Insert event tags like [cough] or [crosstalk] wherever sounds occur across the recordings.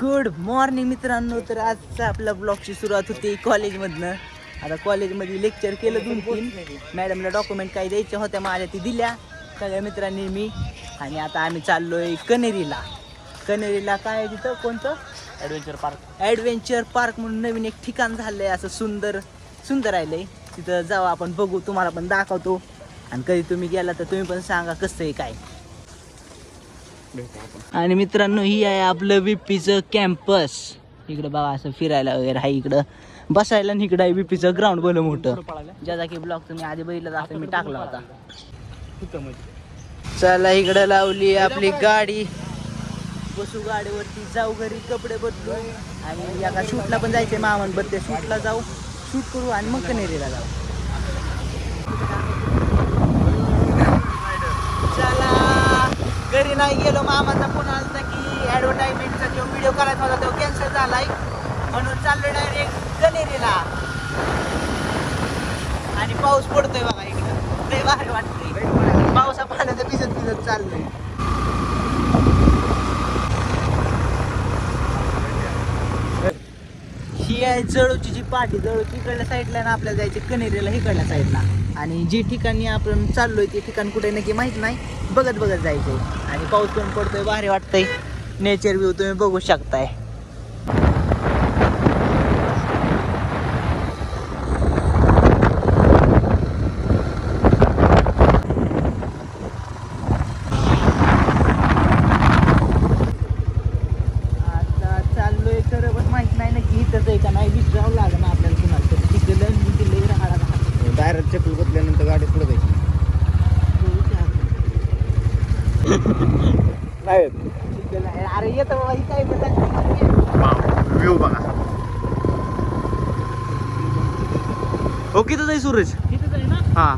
Good morning मित्रांनो. तर आजचा आपला ब्लॉगची सुरुवात होती कॉलेजमधनं. आता कॉलेजमध्ये लेक्चर केलं दोन तीन. मॅडमला डॉक्युमेंट काही द्यायच्या होत्या माझ्या ती दिल्या. सगळ्या मित्रांनी मी आणि आता आम्ही चाललोय कनेरीला. कनेरीला काय आहे तिथं? कोणतं? ॲडव्हेंचर पार्क ॲडव्हेंचर पार्क म्हणून नवीन एक ठिकाण झालंय असं सुंदर सुंदर आहे तिथं जाऊ आपण बघू तुम्हाला पण दाखवतो. आणि कधी तुम्ही गेला तर तुम्ही पण सांगा कसं आहे काय. आणि मित्रांनो ही आहे आपलं विपीचं कॅम्पस इकडं बघा असं फिरायला वगैरे आहे इकडं. बसायला आणि इकडं आहे विपीचं ग्राउंड भलं मोठं. ज्याचा की ब्लॉक तुम्ही आधी बघितला असं मी टाकला होता. चला इकडं लावली आपली गाडी. बसू गाडीवरती जाऊ घरी कपडे बदलू. आणि एका शूटला पण जायचंय मामानबद्दल शूटला जाऊ शूट करू आणि मग कनेरीला जाऊ चला घरी नाही गेलो मामाचा फोन आला की ॲडव्हर्टाईजमेंटचा जो व्हिडिओ करायचा होता तो कॅन्सल झालाय. म्हणून चाललो डायरेक्ट कनेरीला आणि पाऊस पडतोय बघा इकडं. लय भारी वाटतंय. पावसा पाण्याचं भिजत भिजत चाललंय. ही आहे जळूची जी पाठी जळूची इकडल्या साईडला ना आपल्याला जायचे कनेरीला इकडल्या साईडला आणि जी ठिकाणी आपण चाललोय ते ठिकाण कुठे नक्की माहीत नाही. बघत बघत जायचंय. आणि पाऊस पण पडतोय भारी वाटतंय. नेचर व्ह्यू तुम्ही बघू शकताय आता चाललोय खरं पण माहीत नाही ना की इथंच आहे का नाही विचारावं लागेल आपल्याला कुणाला तरी तिकडं मी तिकडे राहणार राहणार डायरेक्ट चप्पल बदल्यानंतर गाडी पुढे जायची नाही अरे येतं काय व्ह्यू बघा. हो किती जाई सूरज? हा.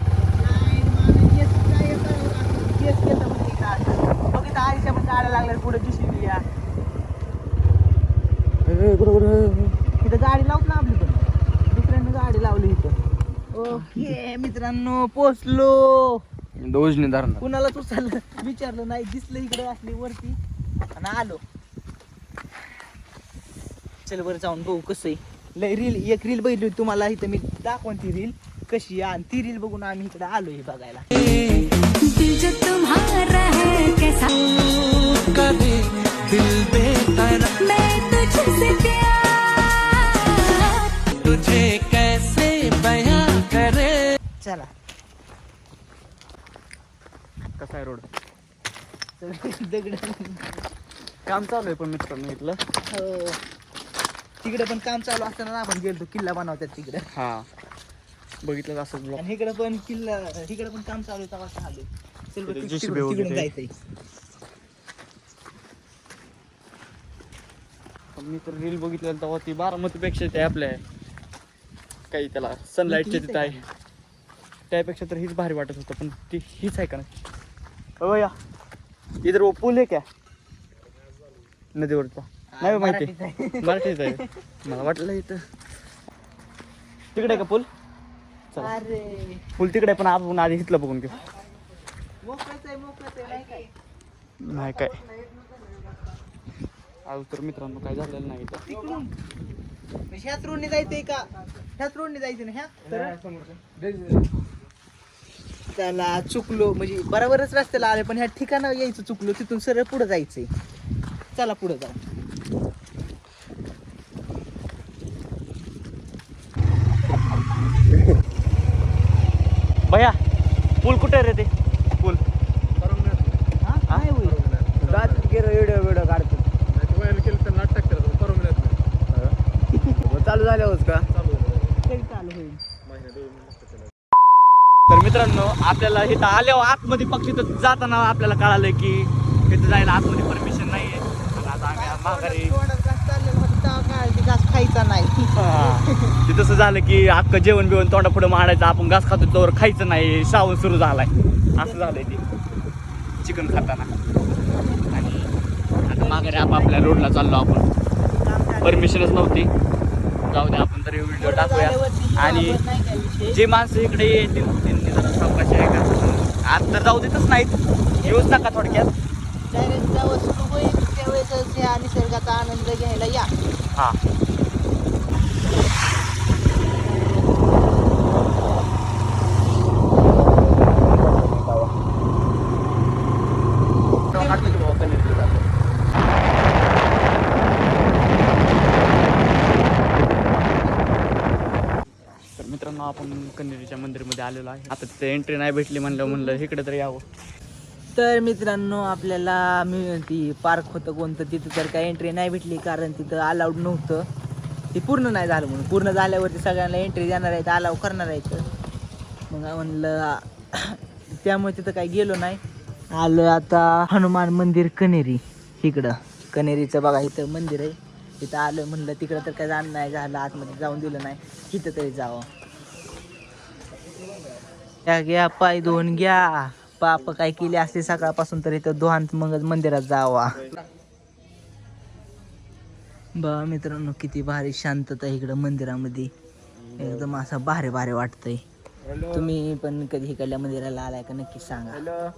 पुढे दिसली या. तिथं गाडी लावत ना आपली पण. दुसऱ्यानं गाडी लावली इथं. ओके मित्रांनो पोचलो धरण कुणाला तू चाललं विचारलं नाही दिसलं इकडे असली वरती आणि आलो. चल बरं जाऊन बघू कसं आहे. लय रील एक रील बघितली होती तुम्हाला इथं मी दाखवून ती रील कशी आहे आणि ती रील बघून आम्ही इकडे आलो हे बघायला. दिल जो तुम्हारा है कैसा मैं तुझसे प्यार तुझे कैसे बयां करे चला कसा आहे रोड? दगड काम चालू आहे पण मित्रांनो इथलं. हो. तिकडे पण काम चालू असताना ना आपण गेलतो किल्ला बनवतात तिकडे. हा. बघितलं असं आणि इकडे पण किल्ला इकडे पण काम चालू आहे तेव्हा आलो तिकडून. जायचंय. मी तर रील बघितलेलं तेव्हा ती बारामतीपेक्षा ते आपल्या काही त्याला सनलाईटच्या तिथं आहे. त्यापेक्षा तर हीच भारी वाटत होतं पण ती हीच आहे का नाही? हो या इधर वो पूल [laughs] आहे क्या? नदीवरचा नाही माहिती मराठीच आहे. मला वाटलं इथं तिकडे का पूल? चला। अरे। पूल तिकडे पण आपण आधी इथलं बघून घेऊ। नाही काय? नाही काय? आज तर मित्रांनो काय झालेलं नाही इथं. तिकडून ह्याच रोडने जायचंय का? ह्याच रोडने जायचं ना ह्या? तर त्याला चुकलो म्हणजे बरोबरच रस्त्याला आले पण ह्या ठिकाणावर यायचं चुकलो तिथून सरळ पुढे जायचंय. चला पुढे जाऊ. भैया पूल कुठे आहे रे ते? पूल. हा? व्हिडिओ व्हिडिओ काढतो. चालू झाल्यावर का कधी चालू होईल तर मित्रांनो आपल्याला इथं आल्यावर आतमध्ये पक्षी तर जाताना आपल्याला कळालं की इथं जायला आतमध्ये परमिशन नाही आहे आता आम्ही घास घास खायचा नाही. हा. [laughs] ते तसं झालं की अख्खं जेवण बिवण तोंडा पुढे मांडायचं आपण घास खातो तोवर खायचं नाही श्रावण सुरू झालाय. असं झालंय ते. चिकन खाताना. आणि आता माघारी आपापल्या रोडला चाललो आपण. परमिशनच नव्हती. जाऊ दे आपण तरी व्हिडिओ टाकूया. आणि जे माणसं इकडे येतील त्यांनी आत तर जाऊ देतच नाहीत. येऊच नका थोडक्यात. डायरेक्ट जेव्हा सुरू होईल त्यावेळेस ह्या या निसर्गाचा आनंद घ्यायला या. हा. आपण कन्हेरीच्या मध्ये आलेलो आहे. आता तिथे एंट्री नाही भेटली म्हणलं म्हणलं इकडे तर यावं. तर मित्रांनो आपल्याला मी ती पार्क होतं कोणतं तिथं तर काय एंट्री नाही भेटली कारण तिथं अलाउड नव्हतं. ते पूर्ण नाही झालं म्हणून. पूर्ण झाल्यावरती सगळ्यांना एंट्री देणार आहेत अलाव करणार आहेत. मग म्हणलं त्यामुळे तिथं काही गेलो नाही. आलं आता हनुमान मंदिर कनेरी. इकडं. कनेरीचं बघा इथं मंदिर आहे. तिथं आलं म्हणलं तिकडं तर काय जाणं नाही झालं आतमध्ये जाऊन दिलं नाही. तिथं तरी जावं. घ्या घ्या पाय धुवून घ्या. पाप काय केली असते सकाळपासून तर इथं दोहांत मग मंदिरात जावा. बा मित्रांनो किती भारी शांतता इकडं मंदिरामध्ये. एकदम असं भारी भारी वाटतंय. तुम्ही पण कधी इकडल्या मंदिराला आलाय का नक्की सांगा.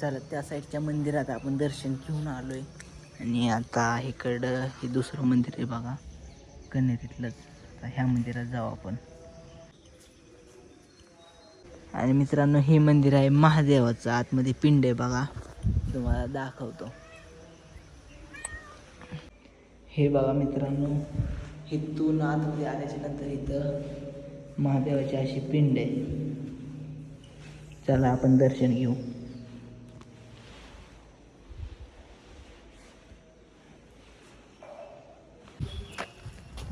चला त्या साईडच्या मंदिरात आपण दर्शन घेऊन आलो आहे आणि आता इकडं हे दुसरं मंदिर आहे बघा कन्हेरीतलंच आता ह्या मंदिरात जाऊ आपण. आणि मित्रांनो हे मंदिर आहे महादेवाचं. आतमध्ये पिंड आहे बघा. तुम्हाला दाखवतो. हे बघा मित्रांनो इथून आतमध्ये आल्याच्यानंतर इथं महादेवाची अशी पिंड आहे. चला आपण दर्शन घेऊ.